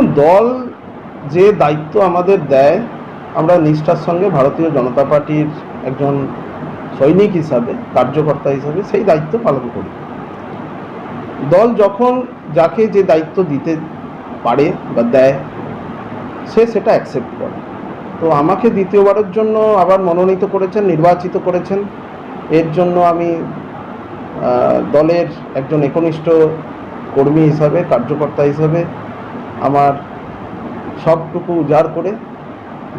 দেখুন, দল যে দায়িত্ব আমাদের দেয়, আমরা নিষ্ঠার সঙ্গে ভারতীয় জনতা পার্টির একজন সৈনিক হিসাবে, কার্যকর্তা হিসাবে সেই দায়িত্ব পালন করি। দল যখন যাকে যে দায়িত্ব দিতে পারে বা দেয়, সে সেটা অ্যাকসেপ্ট করে। তো আমাকে দ্বিতীয়বারের জন্য আবার মনোনীত করেছেন, নির্বাচিত করেছেন। এর জন্য আমি দলের একজন একনিষ্ঠ কর্মী হিসাবে, কার্যকর্তা হিসাবে আমার সবটুকু উজাড় করে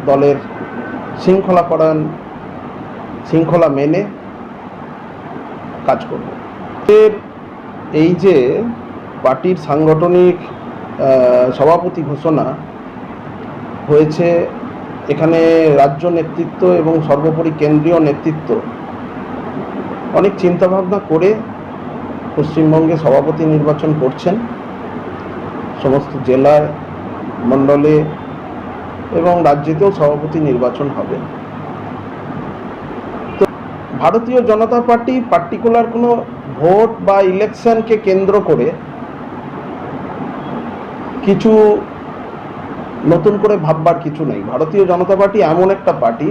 দলের শৃঙ্খলা পরায়ণ শৃঙ্খলা মেনে কাজ করব। এই যে পার্টির সাংগঠনিক সভাপতি ঘোষণা হয়েছে, এখানে রাজ্য নেতৃত্ব এবং সর্বোপরি কেন্দ্রীয় নেতৃত্ব অনেক চিন্তাভাবনা করে পশ্চিমবঙ্গে সভাপতি নির্বাচন করছেন। সমস্ত জেলায় মণ্ডলে এবং রাজ্যেতেও সভাপতি নির্বাচন হবে। তো ভারতীয় জনতা পার্টি পার্টিকুলার কোনো ভোট বা ইলেকশনকে কেন্দ্র করে কিছু নতুন করে ভাববার কিছু নেই। ভারতীয় জনতা পার্টি এমন একটা পার্টি,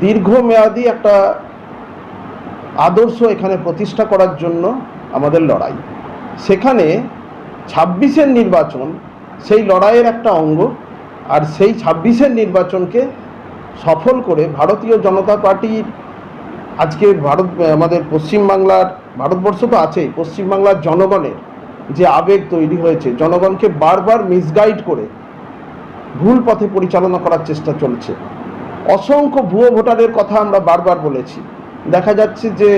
দীর্ঘমেয়াদী একটা আদর্শ এখানে প্রতিষ্ঠা করার জন্য আমাদের লড়াই। সেখানে ছাব্বিশের নির্বাচন, সেই লড়াইয়ের একটা অঙ্গ, আর সেই ছাব্বিশের নির্বাচনকে সফল করে ভারতীয় জনতা পার্টির আজকে ভারত, আমাদের পশ্চিমবাংলার, ভারতবর্ষ তো আছেই, পশ্চিমবাংলার জনগণের যে আবেগ তৈরি হয়েছে, জনগণকে বারবার মিসগাইড করে ভুল পথে পরিচালনা করার চেষ্টা চলছে। অসংখ্য ভুয়ো ভোটারের কথা আমরা বারবার বলেছি। দেখা যাচ্ছে যে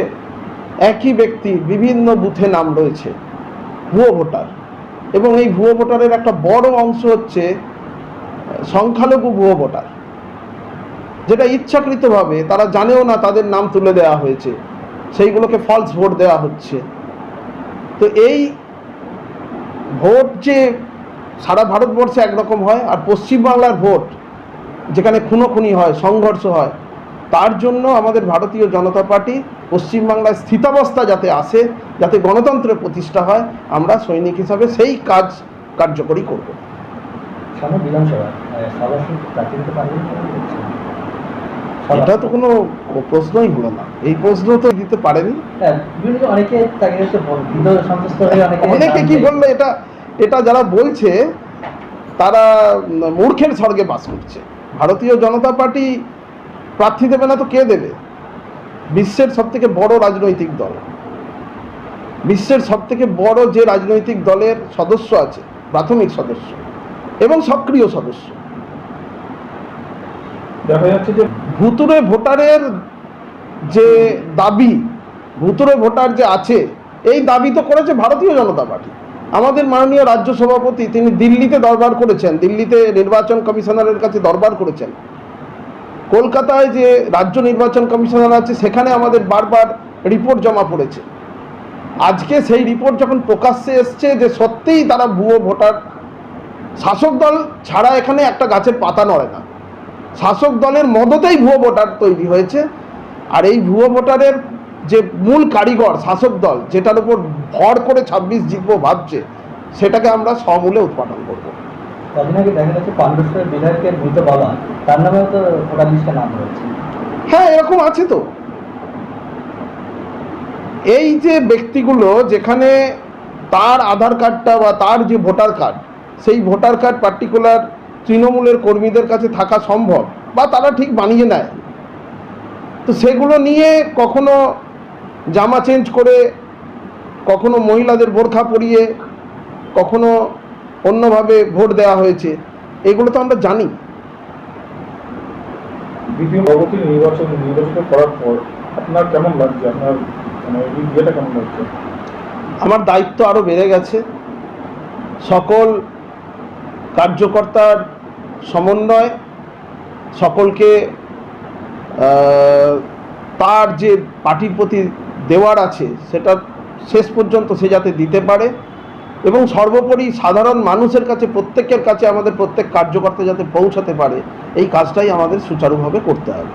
একই ব্যক্তি বিভিন্ন বুথে নাম রয়েছে, ভুয়ো ভোটার। এবং এই ভুয়ো ভোটারের একটা বড় অংশ হচ্ছে সংখ্যালঘু ভুয়ো ভোটার। যেটা ইচ্ছাকৃতভাবে, তারা জানেও না তাদের নাম তুলে দেওয়া হয়েছে। সেইগুলোকে ফলস ভোট দেওয়া হচ্ছে। তো এই ভোট যে সারা ভারতবর্ষে একরকম হয়, আর পশ্চিমবাংলার ভোট যেখানে খুনোখুনি হয়, সংঘর্ষ হয়, তার জন্য আমাদের ভারতীয় জনতা পার্টি পশ্চিমবাংলায় স্থিতাবস্থা যাতে আসে যাতে গণতন্ত্রের প্রতিষ্ঠা হয় আমরা সৈনিক হিসাবে সেই কাজ কার্যকরী করব। এটা তো কোনো প্রশ্নই হলো না। এই প্রশ্ন তো দিতে পারেনি। হ্যাঁ, অনেকে কি বলল এটা এটা যারা বলছে তারা মূর্খের স্বর্গে বাস করছে। ভারতীয় জনতা পার্টি প্রার্থী দেবে না তো কে দেবে? বিশ্বের সব থেকে বড় রাজনৈতিক দল। বিশ্বের সব থেকে বড় যে রাজনৈতিক দলের সদস্য আছে প্রাথমিক সদস্য এবং সক্রিয় সদস্য। দেখা যাচ্ছে যে ভুতুরে ভোটারের যে দাবি ভুতুরে ভোটার যে আছে এই দাবি তো করেছে ভারতীয় জনতা পার্টি। আমাদের মাননীয় রাজ্য সভাপতি তিনি দিল্লিতে দরবার করেছেন দিল্লিতে নির্বাচন কমিশনারের কাছে দরবার করেছেন। কলকাতায় যে রাজ্য নির্বাচন কমিশনার আছে সেখানে আমাদের বারবার রিপোর্ট জমা পড়েছে। আজকে সেই রিপোর্ট যখন প্রকাশ্যে এসছে যে সত্যিই তারা ভুয়ো ভোটার শাসক দল ছাড়া এখানে একটা গাছের পাতা নড়ে না। শাসক দলের মদতেই ভুয়ো ভোটার তৈরি হয়েছে। আর এই ভুয়ো ভোটারের যে মূল কারিগর শাসক দল যেটার উপর ভর করে ছাব্বিশ জিতবো ভাবছে সেটাকে আমরা সমূলে উৎপাদন করব। কদিন আগে দেখা যাচ্ছে পাণ্ডবেশ্বরের বিধায়ককে মৃত বাবা তার নামেও তো ভোটার লিস্টে নাম রয়েছে। হ্যাঁ এরকম আছে তো। এই যে ব্যক্তিগুলো যেখানে তার আধার কার্ডটা বা তার যে ভোটার কার্ড, সেই ভোটার কার্ড পার্টিকুলার তৃণমূলের কর্মীদের কাছে থাকা সম্ভব বা তারা ঠিক বানিয়ে নেয়? তো সেগুলো নিয়ে কখনো জামা চেঞ্জ করে, কখনো মহিলাদের বোরখা পরিয়ে, কখনো অন্যভাবে ভোট দেওয়া হয়েছে, এগুলো তো আমরা জানি। নির্বাচন, নির্বাচিত করার পর আপনার কেমন লাগছে? আপনার মানে আমার দায়িত্ব আরও বেড়ে গেছে। সকল কার্যকর্তার সমন্বয়, সকলকে তার যে পার্টির প্রতি দেওয়ার আছে, সেটা শেষ পর্যন্ত সে যাতে দিতে পারে এবং সর্বোপরি সাধারণ মানুষের কাছে, প্রত্যেকের কাছে আমাদের প্রত্যেক কার্যকর্তা যাতে পৌঁছাতে পারে, এই কাজটাই আমাদের সুচারুভাবে করতে হবে।